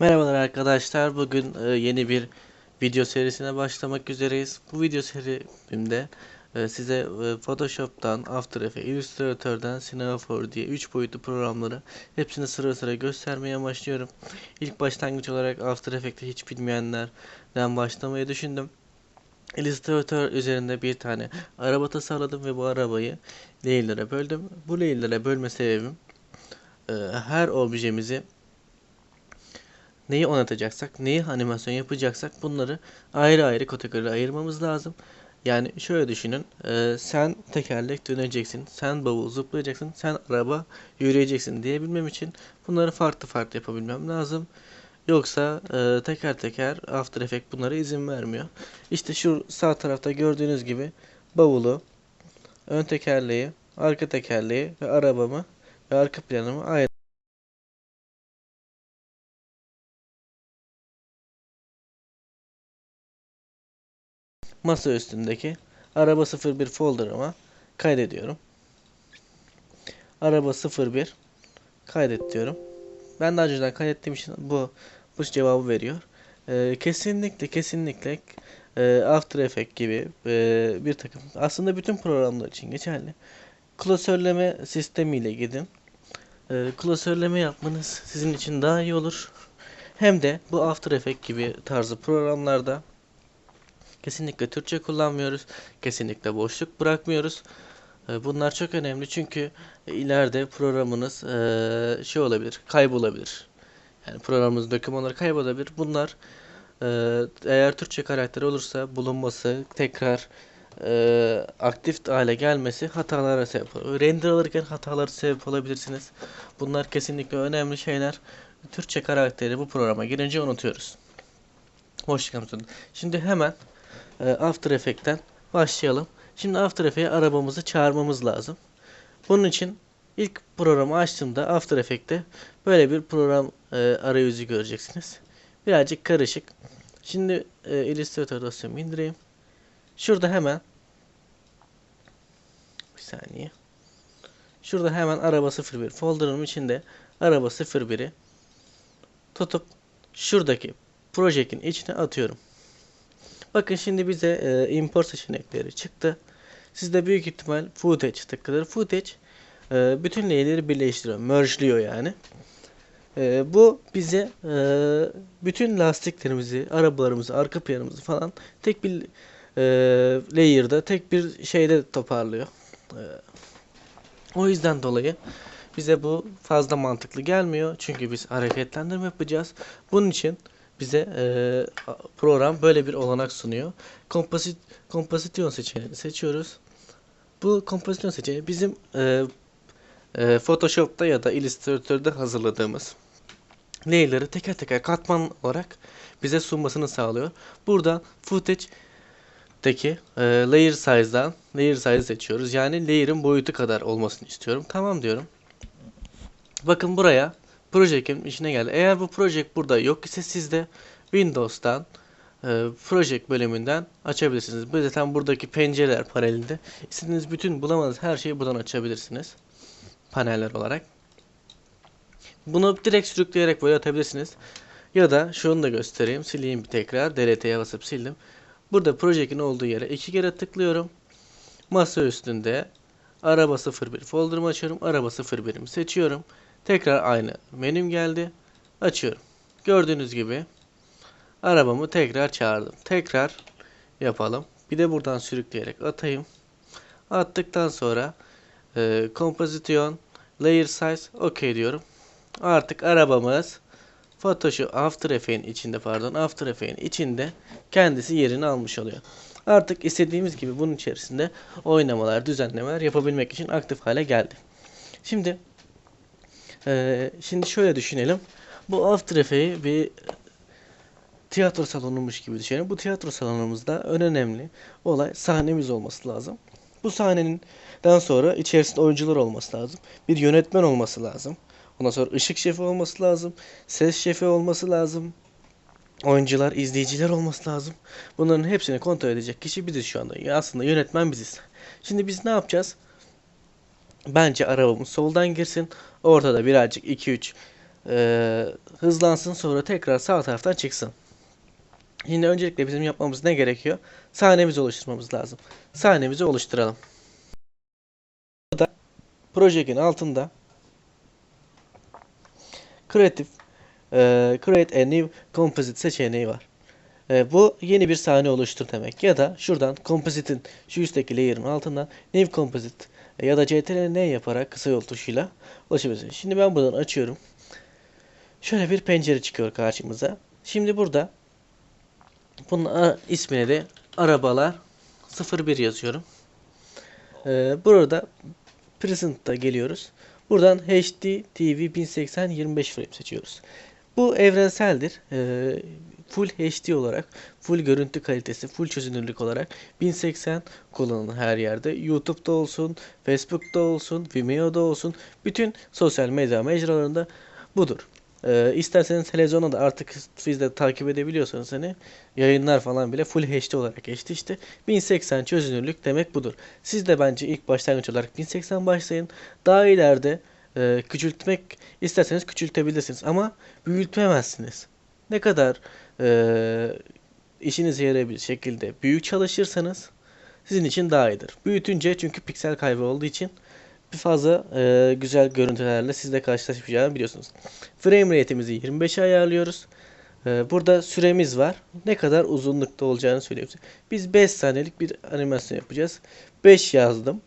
Merhabalar arkadaşlar. Bugün e, yeni bir video serisine başlamak üzereyiz. Bu video serimde e, size e, Photoshop'tan, After Effects, Illustrator'dan Cinema 4 diye 3 boyutlu programları hepsini sıra sıra göstermeye başlıyorum. İlk başlangıç olarak After Effects'i hiç bilmeyenlerden başlamayı düşündüm. Illustrator üzerinde bir tane araba tasarladım ve bu arabayı layer'lara böldüm. Bu layer'lara bölme sebebim e, her objemizi neyi oynatacaksak, neyi animasyon yapacaksak bunları ayrı ayrı kategoriye ayırmamız lazım. Yani şöyle düşünün, e, sen tekerlek döneceksin, sen bavul zıplayacaksın, sen araba yürüyeceksin diyebilmem için bunları farklı farklı yapabilmem lazım. Yoksa e, teker teker After Effects bunlara izin vermiyor. İşte şu sağ tarafta gördüğünüz gibi bavulu, ön tekerleği, arka tekerleği ve arabamı ve arka planımı ayrı masa üstündeki araba 01 folder'ıma kaydediyorum. Araba 01 kaydet diyorum. Ben daha önceden kaydettiğim için bu bu cevabı veriyor. Ee, kesinlikle kesinlikle e, After Effects gibi e, bir takım aslında bütün programlar için geçerli. Klasörleme sistemiyle gidin. E, klasörleme yapmanız sizin için daha iyi olur. Hem de bu After Effects gibi tarzı programlarda Kesinlikle Türkçe kullanmıyoruz. Kesinlikle boşluk bırakmıyoruz. Ee, bunlar çok önemli çünkü ileride programınız e, şey olabilir, kaybolabilir. Yani programımız dokümanları kaybolabilir. Bunlar e, eğer Türkçe karakteri olursa bulunması, tekrar aktif hale gelmesi hatalara sebep olur. Render alırken hatalara sebep olabilirsiniz. Bunlar kesinlikle önemli şeyler. Türkçe karakteri bu programa girince unutuyoruz. Hoş geldiniz. Şimdi hemen After Effects'ten başlayalım. Şimdi After Effects'e arabamızı çağırmamız lazım. Bunun için ilk programı açtığımda After Effects'te böyle bir program e, arayüzü göreceksiniz. Birazcık karışık. Şimdi e, Illustrator dosyamı indireyim. Şurada hemen bir saniye. Şurada hemen araba 01 folder'ım içinde araba 01'i tutup şuradaki projekin içine atıyorum. Bakın şimdi bize e, import seçenekleri çıktı. Sizde büyük ihtimal footage tıklanır. Footage e, bütün layer'leri birleştiriyor. Merge'liyor yani. E, bu bize e, bütün lastiklerimizi, arabalarımızı, arka planımızı falan tek bir e, layer'da, tek bir şeyde toparlıyor. E, o yüzden dolayı bize bu fazla mantıklı gelmiyor. Çünkü biz hareketlendirme yapacağız. Bunun için bize e, program böyle bir olanak sunuyor. Kompozit, kompozisyon seçeneğini seçiyoruz. Bu kompozisyon seçeneği bizim e, e, Photoshop'ta ya da Illustrator'da hazırladığımız layer'ları teker teker katman olarak bize sunmasını sağlıyor. Burada footage'deki e, layer size'dan layer size seçiyoruz. Yani layer'ın boyutu kadar olmasını istiyorum. Tamam diyorum. Bakın buraya Project'in içine geldi. Eğer bu project burada yok ise siz de Windows'tan e, Project bölümünden açabilirsiniz. Bu zaten buradaki pencereler panelinde istediğiniz bütün bulamadığınız her şeyi buradan açabilirsiniz. Paneller olarak. Bunu direkt sürükleyerek böyle atabilirsiniz. Ya da şunu da göstereyim. Sileyim bir tekrar. DLT'ye basıp sildim. Burada Project'in olduğu yere iki kere tıklıyorum. Masa üstünde araba 01 folder'ımı açıyorum. Araba 01'imi seçiyorum. Tekrar aynı menüm geldi. Açıyorum. Gördüğünüz gibi arabamı tekrar çağırdım. Tekrar yapalım. Bir de buradan sürükleyerek atayım. Attıktan sonra e, kompozisyon, layer size OK diyorum. Artık arabamız Photoshop After Effects'in içinde pardon After Effects'in içinde kendisi yerini almış oluyor. Artık istediğimiz gibi bunun içerisinde oynamalar, düzenlemeler yapabilmek için aktif hale geldi. Şimdi ee, şimdi şöyle düşünelim. Bu After Effects'i bir tiyatro salonumuş gibi düşünelim. Bu tiyatro salonumuzda en önemli olay sahnemiz olması lazım. Bu sahneden sonra içerisinde oyuncular olması lazım. Bir yönetmen olması lazım. Ondan sonra ışık şefi olması lazım. Ses şefi olması lazım. Oyuncular, izleyiciler olması lazım. Bunların hepsini kontrol edecek kişi biziz şu anda. Ya aslında yönetmen biziz. Şimdi biz ne yapacağız? Bence arabamız soldan girsin. Ortada birazcık 2-3 e, hızlansın sonra tekrar sağ taraftan çıksın. Şimdi öncelikle bizim yapmamız ne gerekiyor? Sahnemizi oluşturmamız lazım. Sahnemizi oluşturalım. Burada projenin altında Creative e, Create a New Composite seçeneği var. E, bu yeni bir sahne oluştur demek. Ya da şuradan Composite'in şu üstteki layer'ın altından New Composite e, ya da CTRL N yaparak kısa yol tuşuyla ulaşabilirsiniz. Şimdi ben buradan açıyorum. Şöyle bir pencere çıkıyor karşımıza. Şimdi burada bunun ismine de arabalar 01 yazıyorum. Ee, burada Present'ta geliyoruz. Buradan HD TV 1080 25 frame seçiyoruz. Bu evrenseldir. Ee, full HD olarak, full görüntü kalitesi, full çözünürlük olarak 1080 kullanılır her yerde. YouTube'da olsun, Facebook'ta olsun, Vimeo'da olsun, bütün sosyal medya mecralarında budur. Ee, isterseniz televizyonda da artık siz de takip edebiliyorsanız hani yayınlar falan bile full HD olarak geçti işte. 1080 çözünürlük demek budur. Siz de bence ilk başlangıç olarak 1080 başlayın. Daha ileride e, küçültmek isterseniz küçültebilirsiniz ama büyütmemezsiniz. Ne kadar e, işinize yarayabilir şekilde büyük çalışırsanız sizin için daha iyidir. Büyütünce çünkü piksel kaybı olduğu için bir fazla e, güzel görüntülerle sizle karşılaşmayacağını biliyorsunuz. Frame rate'imizi 25'e ayarlıyoruz. E, burada süremiz var. Ne kadar uzunlukta olacağını söyleyeyim size. Biz 5 saniyelik bir animasyon yapacağız. 5 yazdım.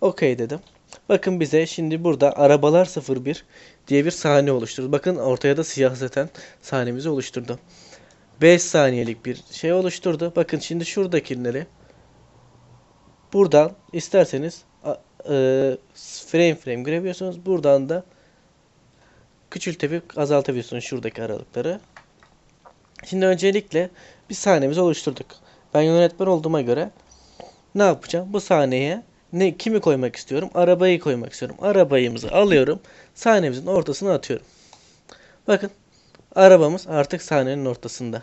OK dedim. Bakın bize şimdi burada arabalar 01 diye bir sahne oluşturdu. Bakın ortaya da siyah zaten sahnemizi oluşturdu. 5 saniyelik bir şey oluşturdu. Bakın şimdi şuradakileri buradan isterseniz e, frame frame görebiliyorsunuz. Buradan da küçültüp azaltabiliyorsunuz şuradaki aralıkları. Şimdi öncelikle bir sahnemizi oluşturduk. Ben yönetmen olduğuma göre ne yapacağım? Bu sahneye ne kimi koymak istiyorum? Arabayı koymak istiyorum. Arabayımızı alıyorum. Sahnemizin ortasına atıyorum. Bakın arabamız artık sahnenin ortasında.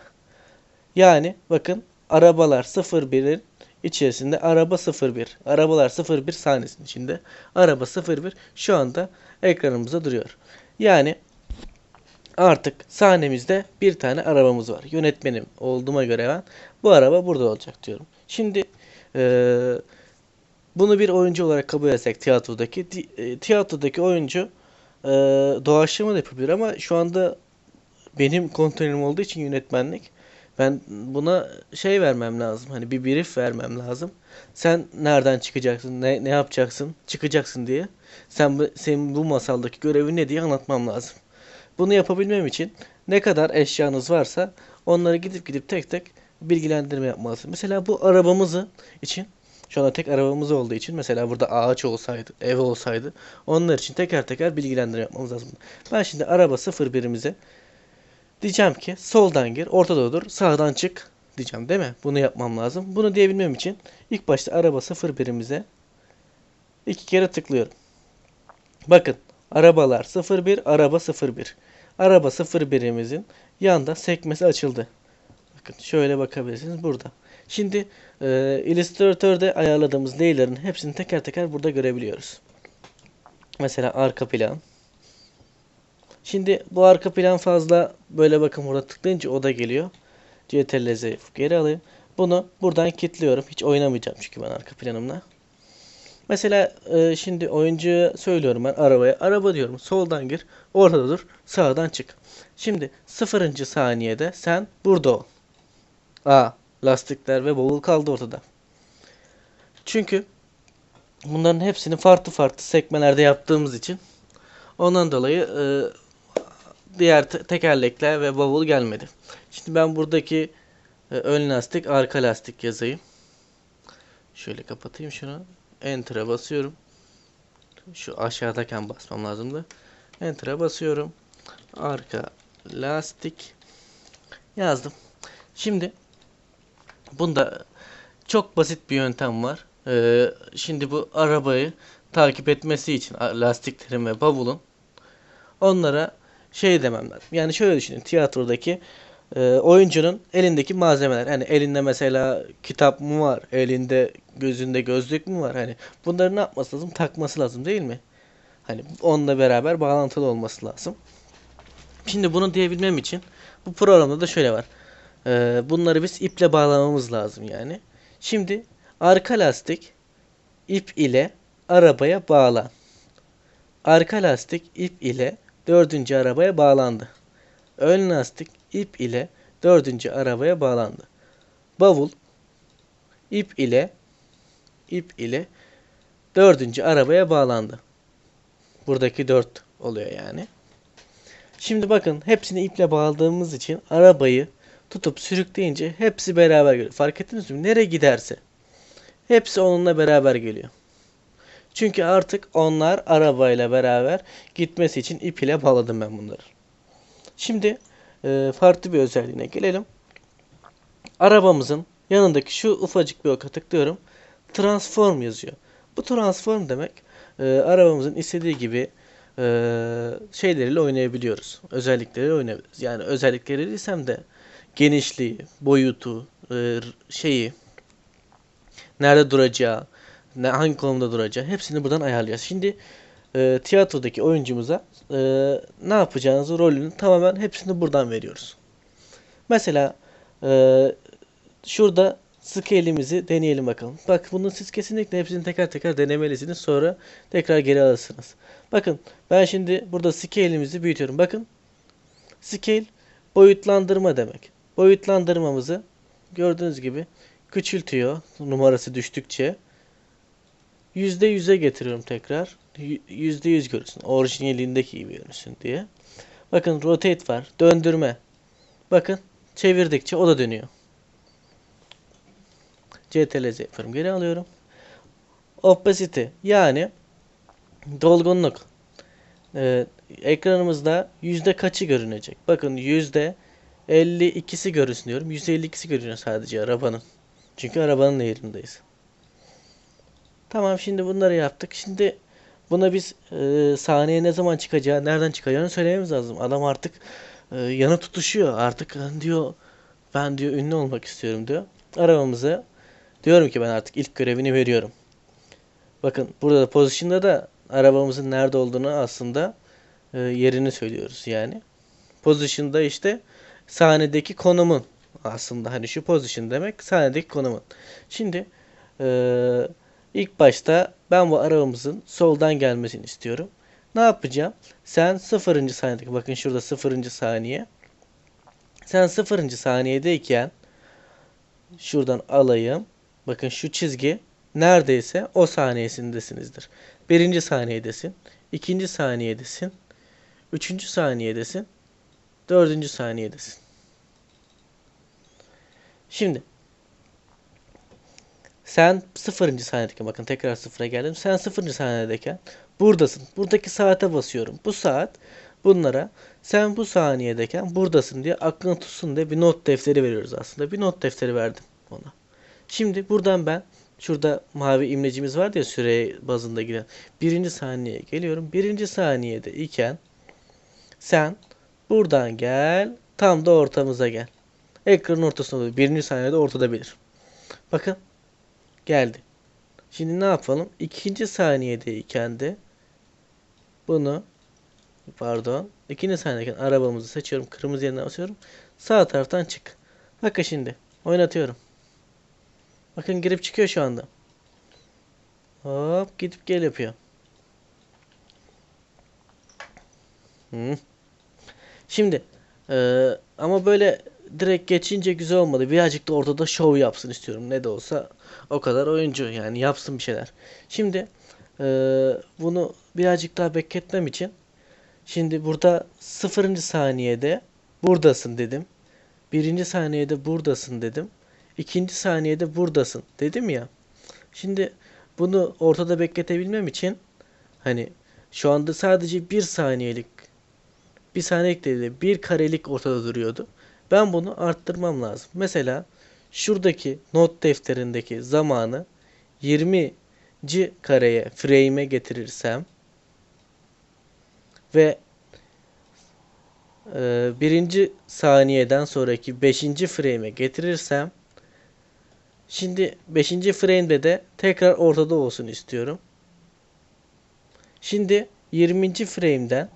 Yani bakın arabalar 01'in içerisinde araba 01. Arabalar 01 sahnesinin içinde. Araba 01 şu anda ekranımızda duruyor. Yani artık sahnemizde bir tane arabamız var. Yönetmenim olduğuma göre ben bu araba burada olacak diyorum. Şimdi eee, bunu bir oyuncu olarak kabul etsek tiyatrodaki e, tiyatrodaki oyuncu eee doğaçlama da yapabilir ama şu anda benim kontrolüm olduğu için yönetmenlik ben buna şey vermem lazım. Hani bir brief vermem lazım. Sen nereden çıkacaksın, ne, ne yapacaksın, çıkacaksın diye. Sen senin bu masaldaki görevin ne diye anlatmam lazım. Bunu yapabilmem için ne kadar eşyanız varsa onları gidip gidip tek tek bilgilendirme yapmalısın. Mesela bu arabamızı için şu anda tek arabamız olduğu için mesela burada ağaç olsaydı, ev olsaydı onlar için teker teker bilgilendirme yapmamız lazım. Ben şimdi araba 01'imize Diyeceğim ki soldan gir, ortada dur, sağdan çık diyeceğim değil mi? Bunu yapmam lazım. Bunu diyebilmem için ilk başta araba 01'imize iki kere tıklıyorum. Bakın arabalar 01, araba 01. Araba 01'imizin yanda sekmesi açıldı. Bakın şöyle bakabilirsiniz burada. Şimdi e, Illustrator'da ayarladığımız layer'ların hepsini teker teker burada görebiliyoruz. Mesela arka plan. Şimdi bu arka plan fazla böyle bakın burada tıklayınca o da geliyor. CTRL Z geri alayım. Bunu buradan kilitliyorum. Hiç oynamayacağım çünkü ben arka planımla. Mesela e, şimdi oyuncuya söylüyorum ben arabaya. Araba diyorum. Soldan gir. Ortada dur. Sağdan çık. Şimdi sıfırıncı saniyede sen burada ol. Aa, lastikler ve bavul kaldı ortada. Çünkü bunların hepsini farklı farklı sekmelerde yaptığımız için ondan dolayı e, diğer te- tekerlekler ve bavul gelmedi. Şimdi ben buradaki e, ön lastik, arka lastik yazayım. Şöyle kapatayım şunu. Enter'a basıyorum. Şu aşağıdayken basmam lazımdı. Enter'a basıyorum. Arka lastik yazdım. Şimdi bunda çok basit bir yöntem var. Ee, şimdi bu arabayı takip etmesi için lastiklerin ve bavulun onlara şey demem lazım. Yani şöyle düşünün tiyatrodaki e, oyuncunun elindeki malzemeler. Hani elinde mesela kitap mı var? Elinde gözünde gözlük mü var? Hani bunları ne yapması lazım? Takması lazım değil mi? Hani onunla beraber bağlantılı olması lazım. Şimdi bunu diyebilmem için bu programda da şöyle var. Ee, bunları biz iple bağlamamız lazım yani. Şimdi arka lastik ip ile arabaya bağlan. Arka lastik ip ile dördüncü arabaya bağlandı. Ön lastik ip ile dördüncü arabaya bağlandı. Bavul ip ile ip ile dördüncü arabaya bağlandı. Buradaki dört oluyor yani. Şimdi bakın hepsini iple bağladığımız için arabayı tutup sürükleyince hepsi beraber geliyor. Fark ettiniz mi? Nereye giderse hepsi onunla beraber geliyor. Çünkü artık onlar arabayla beraber gitmesi için ip ile bağladım ben bunları. Şimdi e, farklı bir özelliğine gelelim. Arabamızın yanındaki şu ufacık bir oka tıklıyorum. Transform yazıyor. Bu transform demek e, arabamızın istediği gibi e, şeyleriyle oynayabiliyoruz. Özellikleriyle oynayabiliriz. Yani özellikleri değilsem de genişliği, boyutu, e, şeyi, nerede duracağı, hangi konumda duracağı hepsini buradan ayarlayacağız. Şimdi e, tiyatrodaki oyuncumuza e, ne yapacağınızı rolünü tamamen hepsini buradan veriyoruz. Mesela e, şurada scale'imizi deneyelim bakalım. Bak bunu siz kesinlikle hepsini teker teker denemelisiniz. Sonra tekrar geri alırsınız. Bakın ben şimdi burada scale'imizi büyütüyorum. Bakın scale boyutlandırma demek. Boyutlandırmamızı gördüğünüz gibi küçültüyor numarası düştükçe. %100'e getiriyorum tekrar. %100 görürsün. Orijinalindeki gibi görünsün diye. Bakın rotate var. Döndürme. Bakın çevirdikçe o da dönüyor. CTRL Z yapıyorum. Geri alıyorum. Opacity yani dolgunluk. Ee, ekranımızda yüzde kaçı görünecek? Bakın yüzde 52'si görünsün diyorum. Yüzde 52'si görünüyor sadece arabanın. Çünkü arabanın yerindeyiz. Tamam şimdi bunları yaptık. Şimdi buna biz e, sahneye ne zaman çıkacağı, nereden çıkacağını söylememiz lazım. Adam artık e, yana tutuşuyor. Artık diyor ben diyor ünlü olmak istiyorum diyor. Arabamızı diyorum ki ben artık ilk görevini veriyorum. Bakın burada da pozisyonda da arabamızın nerede olduğunu aslında e, yerini söylüyoruz yani. Pozisyonda işte sahnedeki konumun aslında hani şu pozisyon demek sahnedeki konumun. Şimdi e, ilk başta ben bu arabamızın soldan gelmesini istiyorum. Ne yapacağım? Sen sıfırıncı saniyedeki bakın şurada sıfırıncı saniye. Sen sıfırıncı saniyedeyken şuradan alayım. Bakın şu çizgi neredeyse o saniyesindesinizdir. Birinci saniyedesin. ikinci saniyedesin. Üçüncü saniyedesin. Dördüncü saniyedesin. Şimdi sen sıfırıncı saniyedeyken bakın tekrar sıfıra geldim. Sen sıfırıncı saniyedeyken buradasın. Buradaki saate basıyorum. Bu saat bunlara sen bu saniyedeyken buradasın diye aklını tutsun diye bir not defteri veriyoruz aslında. Bir not defteri verdim ona. Şimdi buradan ben şurada mavi imlecimiz var ya süre bazında giden. Birinci saniyeye geliyorum. Birinci saniyede iken sen buradan gel tam da ortamıza gel. Ekranın ortasında oluyor. Birinci saniyede ortada belir. Bakın geldi. Şimdi ne yapalım? İkinci saniyedeyken de bunu pardon ikinci saniyedeyken arabamızı seçiyorum. Kırmızı yerine basıyorum. Sağ taraftan çık. Bakın şimdi oynatıyorum. Bakın girip çıkıyor şu anda. Hop gidip gel yapıyor. Hı. Şimdi e, ama böyle direkt geçince güzel olmadı. Birazcık da ortada şov yapsın istiyorum. Ne de olsa o kadar oyuncu yani yapsın bir şeyler. Şimdi e, bunu birazcık daha bekletmem için şimdi burada sıfırıncı saniyede buradasın dedim. Birinci saniyede buradasın dedim. İkinci saniyede buradasın dedim ya. Şimdi bunu ortada bekletebilmem için hani şu anda sadece bir saniyelik bir saniyelik değil bir karelik ortada duruyordu. Ben bunu arttırmam lazım. Mesela şuradaki not defterindeki zamanı 20. kareye frame'e getirirsem ve e, birinci saniyeden sonraki 5. frame'e getirirsem şimdi 5. frame'de de tekrar ortada olsun istiyorum. Şimdi 20. frame'den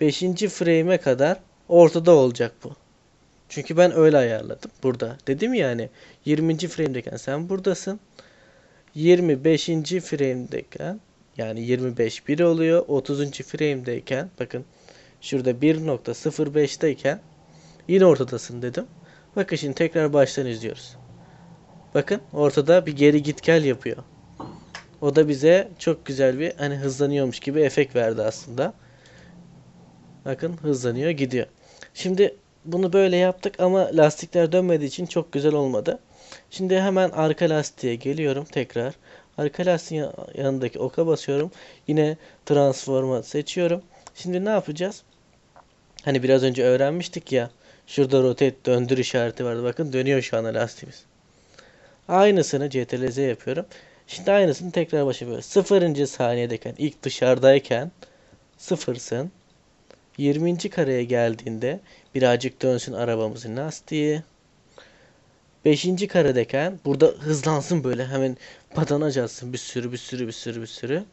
5. frame'e kadar ortada olacak bu. Çünkü ben öyle ayarladım burada. Dedim yani 20. frame'deyken sen buradasın. 25. frame'deyken yani 25 1 oluyor. 30. frame'deyken bakın şurada 1.05'teyken yine ortadasın dedim. Bakın şimdi tekrar baştan izliyoruz. Bakın ortada bir geri git gel yapıyor. O da bize çok güzel bir hani hızlanıyormuş gibi efekt verdi aslında. Bakın hızlanıyor gidiyor. Şimdi bunu böyle yaptık ama lastikler dönmediği için çok güzel olmadı. Şimdi hemen arka lastiğe geliyorum tekrar. Arka lastiğin yanındaki oka basıyorum. Yine transforma seçiyorum. Şimdi ne yapacağız? Hani biraz önce öğrenmiştik ya. Şurada rotate döndür işareti vardı. Bakın dönüyor şu anda lastiğimiz. Aynısını CTRL-Z yapıyorum. Şimdi aynısını tekrar başa yapıyoruz. Sıfırıncı saniyedeyken ilk dışarıdayken sıfırsın. 20. kareye geldiğinde birazcık dönsün arabamızın lastiği. 5. karedeyken burada hızlansın böyle hemen padanacasın bir sürü bir sürü bir sürü bir sürü.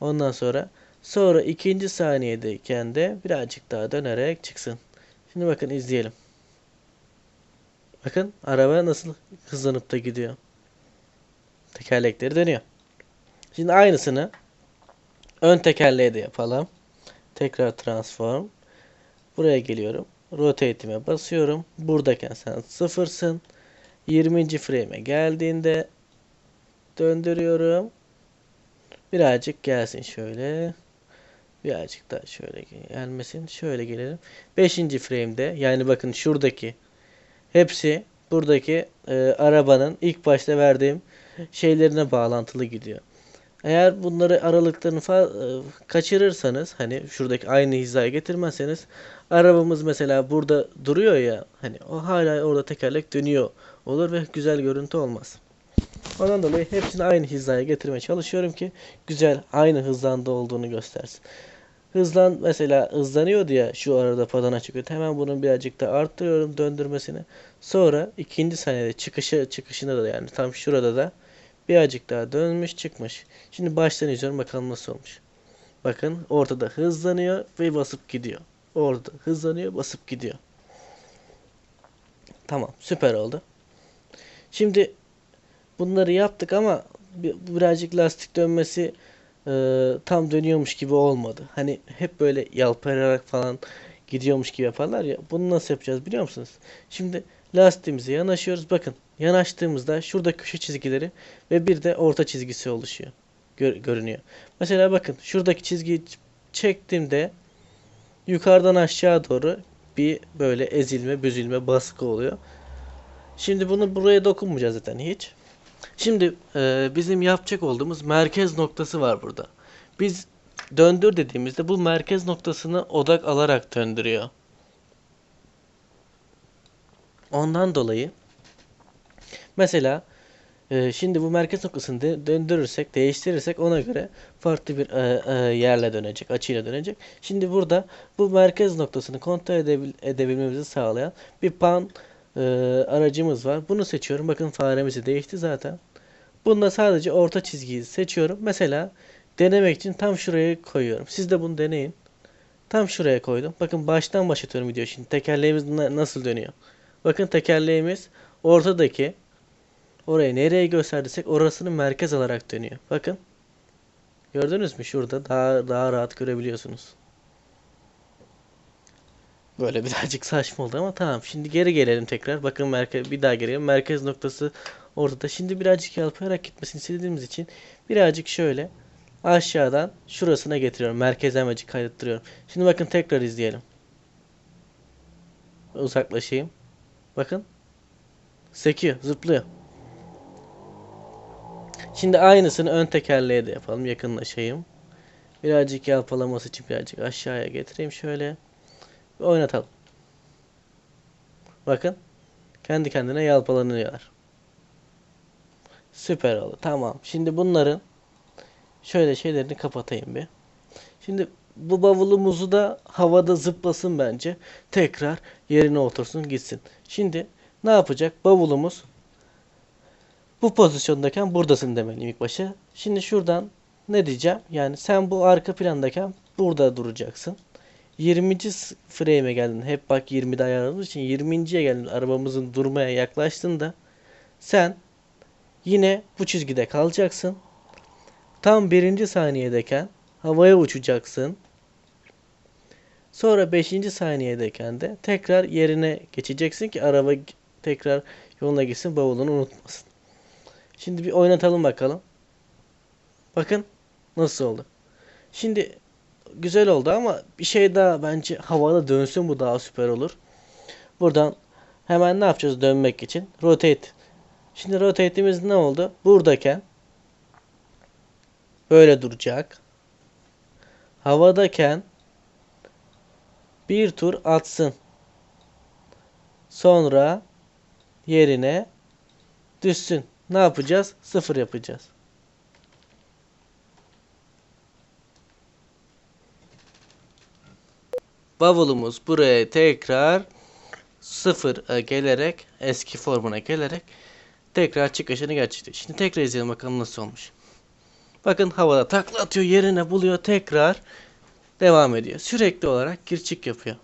Ondan sonra sonra ikinci saniyedeyken de birazcık daha dönerek çıksın. Şimdi bakın izleyelim. Bakın araba nasıl hızlanıp da gidiyor. Tekerlekleri dönüyor. Şimdi aynısını ön tekerleğe de yapalım. Tekrar transform. Buraya geliyorum. Rotate'ime basıyorum. Buradayken sen sıfırsın. 20. frame'e geldiğinde döndürüyorum. Birazcık gelsin şöyle. Birazcık daha şöyle gelmesin. Şöyle gelelim. 5. frame'de yani bakın şuradaki hepsi buradaki e, arabanın ilk başta verdiğim şeylerine bağlantılı gidiyor. Eğer bunları aralıklarını e, kaçırırsanız hani şuradaki aynı hizaya getirmezseniz arabamız mesela burada duruyor ya hani o hala orada tekerlek dönüyor olur ve güzel görüntü olmaz. Ondan dolayı hepsini aynı hizaya getirmeye çalışıyorum ki güzel aynı hızlanda olduğunu göstersin. Hızlan mesela hızlanıyordu ya şu arada padana çıkıyor. Hemen bunun birazcık da arttırıyorum döndürmesini. Sonra ikinci saniyede çıkışı çıkışında da yani tam şurada da birazcık daha dönmüş çıkmış. Şimdi baştan izliyorum bakalım nasıl olmuş. Bakın ortada hızlanıyor ve basıp gidiyor. Orada hızlanıyor basıp gidiyor. Tamam süper oldu. Şimdi bunları yaptık ama birazcık lastik dönmesi e, tam dönüyormuş gibi olmadı. Hani hep böyle yalpararak falan gidiyormuş gibi yaparlar ya. Bunu nasıl yapacağız biliyor musunuz? Şimdi lastiğimize yanaşıyoruz. Bakın yanaştığımızda şurada köşe çizgileri ve bir de orta çizgisi oluşuyor. Gör, görünüyor. Mesela bakın şuradaki çizgiyi çektiğimde yukarıdan aşağı doğru bir böyle ezilme, büzülme, baskı oluyor. Şimdi bunu buraya dokunmayacağız zaten hiç. Şimdi e, bizim yapacak olduğumuz merkez noktası var burada. Biz döndür dediğimizde bu merkez noktasını odak alarak döndürüyor. Ondan dolayı mesela e, şimdi bu merkez noktasını döndürürsek, değiştirirsek ona göre farklı bir e, e, yerle dönecek, açıyla dönecek. Şimdi burada bu merkez noktasını kontrol edebil, edebilmemizi sağlayan bir pan aracımız var. Bunu seçiyorum. Bakın faremizi değişti zaten. Bunda sadece orta çizgiyi seçiyorum. Mesela denemek için tam şuraya koyuyorum. Siz de bunu deneyin. Tam şuraya koydum. Bakın baştan başlatıyorum video şimdi. Tekerleğimiz nasıl dönüyor. Bakın tekerleğimiz ortadaki orayı nereye gösterdiysek orasını merkez alarak dönüyor. Bakın. Gördünüz mü? Şurada daha daha rahat görebiliyorsunuz. Böyle birazcık saçma oldu ama tamam. Şimdi geri gelelim tekrar. Bakın merkez bir daha gelelim. Merkez noktası ortada. Şimdi birazcık yalpayarak gitmesini istediğimiz için birazcık şöyle aşağıdan şurasına getiriyorum. Merkeze amacı kaydettiriyorum. Şimdi bakın tekrar izleyelim. Uzaklaşayım. Bakın. Sekiyor, zıplıyor. Şimdi aynısını ön tekerleğe de yapalım. Yakınlaşayım. Birazcık yalpalaması için birazcık aşağıya getireyim şöyle. Ve oynatalım. Bakın. Kendi kendine yalpalanıyorlar. Süper oldu. Tamam. Şimdi bunların şöyle şeylerini kapatayım bir. Şimdi bu bavulumuzu da havada zıplasın bence. Tekrar yerine otursun gitsin. Şimdi ne yapacak? Bavulumuz bu pozisyondayken buradasın demeliyim ilk başa. Şimdi şuradan ne diyeceğim? Yani sen bu arka plandayken burada duracaksın. 20. s- frame'e geldin. Hep bak 20'de ayarladığımız için 20.ye geldin. Arabamızın durmaya yaklaştığında sen yine bu çizgide kalacaksın. Tam birinci saniyedeyken havaya uçacaksın. Sonra 5. saniyedeyken de tekrar yerine geçeceksin ki araba tekrar yoluna gitsin bavulunu unutmasın. Şimdi bir oynatalım bakalım. Bakın nasıl oldu. Şimdi güzel oldu ama bir şey daha bence havada dönsün bu daha süper olur. Buradan hemen ne yapacağız dönmek için? Rotate. Şimdi rotate'imiz ne oldu? Buradayken böyle duracak. Havadayken bir tur atsın. Sonra yerine düşsün. Ne yapacağız? Sıfır yapacağız. Bavulumuz buraya tekrar sıfıra gelerek eski formuna gelerek tekrar çıkışını gerçekleştiriyor. Şimdi tekrar izleyelim bakalım nasıl olmuş. Bakın havada takla atıyor yerine buluyor tekrar devam ediyor. Sürekli olarak gir çık yapıyor.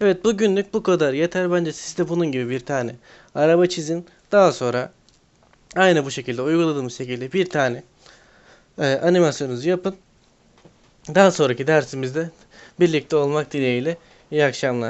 Evet bugünlük bu kadar. Yeter bence siz de bunun gibi bir tane araba çizin. Daha sonra aynı bu şekilde uyguladığımız şekilde bir tane e, animasyonunuzu yapın. Daha sonraki dersimizde birlikte olmak dileğiyle iyi akşamlar.